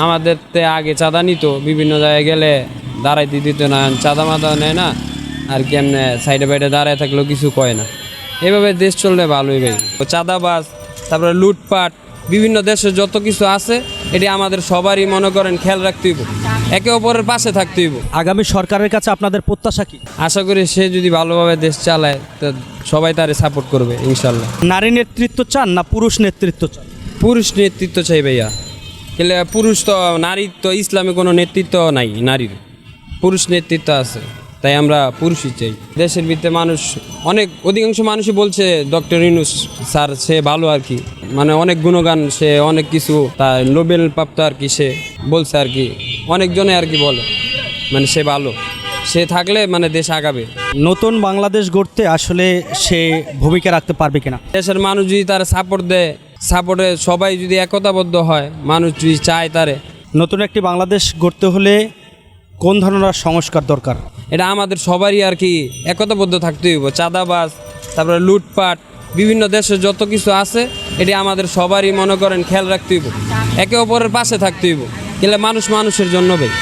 আমাদের তে আগে চাঁদা নিত বিভিন্ন জায়গায় গেলে দাঁড়াইতে দিত না চাঁদা মাদা নেয় না আর কি এমনি সাইডে বাইডে দাঁড়ায় থাকলেও কিছু কয় না। এভাবে দেশ চললে ভালোই ভাই। চাঁদাবাজ তারপরে লুটপাট বিভিন্ন দেশে যত কিছু আছে এটি আমাদের সবারই মনে করেন খেয়াল রাখতে হইব। একে অপরের পাশে থাকতে হইব। আগামী সরকারের কাছে আপনাদের প্রত্যাশা কি? আশা করি সে যদি ভালোভাবে দেশ চালায় তো সবাই তারে সাপোর্ট করবে ইনশাল্লাহ। নারী নেতৃত্ব চান না পুরুষ নেতৃত্ব চান? পুরুষ নেতৃত্ব চাই ভাইয়া। কিন্তু পুরুষ তো নারীর তো ইসলামে কোনো নেতৃত্ব নাই নারীর। পুরুষ নেতৃত্ব আছে তাই আমরা পুরুষই চাই। দেশের ভিতরে মানুষ অনেক অধিকাংশ মানুষই বলছে ডক্টর ইনুস স্যার সে ভালো আর কি। মানে অনেক গুণগান সে অনেক কিছু তার নোবেল প্রাপ্ত আর কি সে বলছে আর কি। অনেকজনে আর কি বলে মানে সে ভালো। সে থাকলে মানে দেশ আগাবে। নতুন বাংলাদেশ গড়তে আসলে সে ভূমিকা রাখতে পারবে কিনা? দেশের মানুষ যদি তারা সাপোর্ট দেয় সাপোর্টে সবাই যদি একতাবদ্ধ হয় মানুষ যদি চায় তারে। নতুন একটি বাংলাদেশ গড়তে হলে কোন ধরনের সংস্কার দরকার? এটা আমাদের সবারই আর কি একতাবদ্ধ থাকতে হইব। চাঁদাবাজ তারপরে লুটপাট বিভিন্ন দেশে যত কিছু আছে এটি আমাদের সবারই মনে করেন খেয়াল রাখতে হইব। একে অপরের পাশে থাকতে হইব। গেলে মানুষ মানুষের জন্য ভাই।